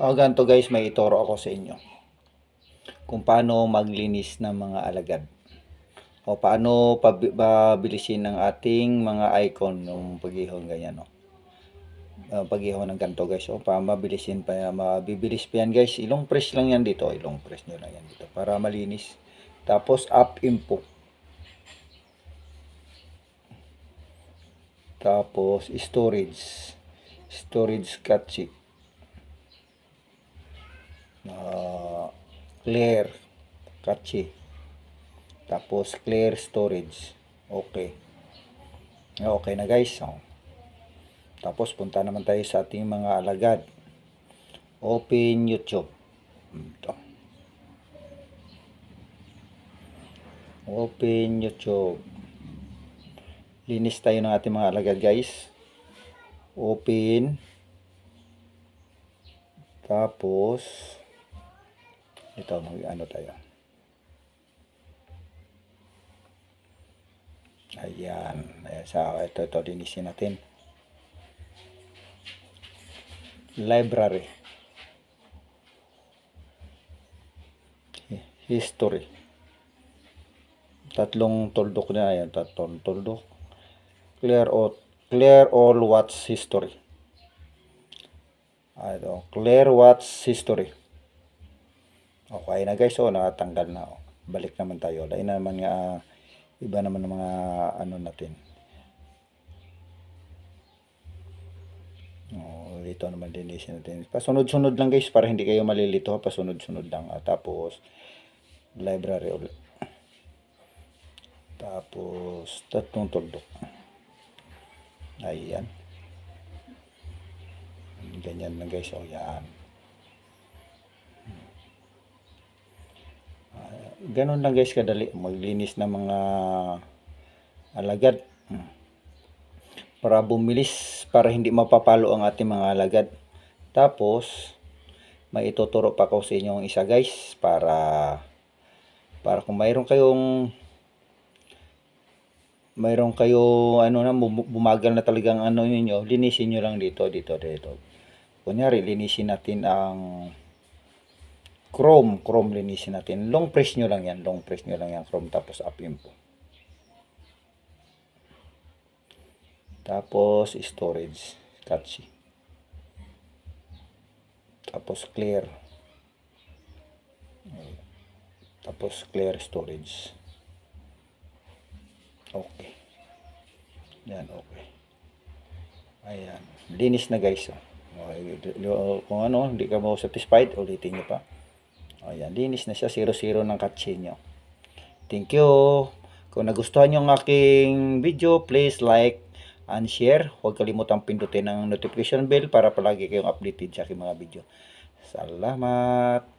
O ganito guys, may ituro ako sa inyo. Kung paano maglinis ng mga alagad. O paano pabi- pabilisin ng ating mga icon yung paghihon ganyan no. Uh, paghihon ng ganito guys. O para mabilisin pa mabibilis pa yan guys. Ilong press lang yan dito. Ilong press nyo lang yan dito para malinis. Tapos up info. Tapos storage. Storage catchy. Ah, clear catchy. Tapos clear storage. Okay. Okay na guys. Oh. Tapos punta naman tayo sa ating mga alagad. Open YouTube. Ito. Open YouTube. Linis tayo ng ating mga alagad guys. Open. Tapos ito mag ano tayo. Ayan. Ayan sa ito ito linisin natin. Library. History. Tatlong tuldok na yan. Tatlong tuldok. Clear all, clear all what's history. Ano, clear what's history. Okay na guys, so nakatanggal na. Oh. Balik naman tayo. Lain naman nga, ah, iba naman ng mga ano natin. Oh, dito naman linisin natin. Pasunod-sunod lang guys para hindi kayo malilito. Pasunod-sunod lang. Ah, tapos, library ulit. Tapos, tatlong tuldok. Ayan. Ganyan lang guys. O yan. Ganon lang guys kadali. Maglinis ng mga alagad. Hmm. Para bumilis. Para hindi mapapalo ang ating mga alagad. Tapos, may ituturo pa ko sa inyo isa guys. Para, para kung mayroon kayong mayroon kayo ano na bum- bumagal na talagang ano niyo linisin niyo lang dito dito dito kunyari linisin natin ang chrome chrome linisin natin long press nyo lang yan long press nyo lang yan chrome tapos up yun po tapos storage catchy tapos clear tapos clear storage Okay. Yan, okay. Ayan. Linis na guys. Oh. Kung ano, hindi ka mo satisfied, ulitin nyo pa. Ayan, linis na siya. 0-0 ng katsi. Thank you. Kung nagustuhan nyo ang aking video, please like and share. Huwag kalimutang pindutin ang notification bell para palagi kayong updated sa aking mga video. Salamat.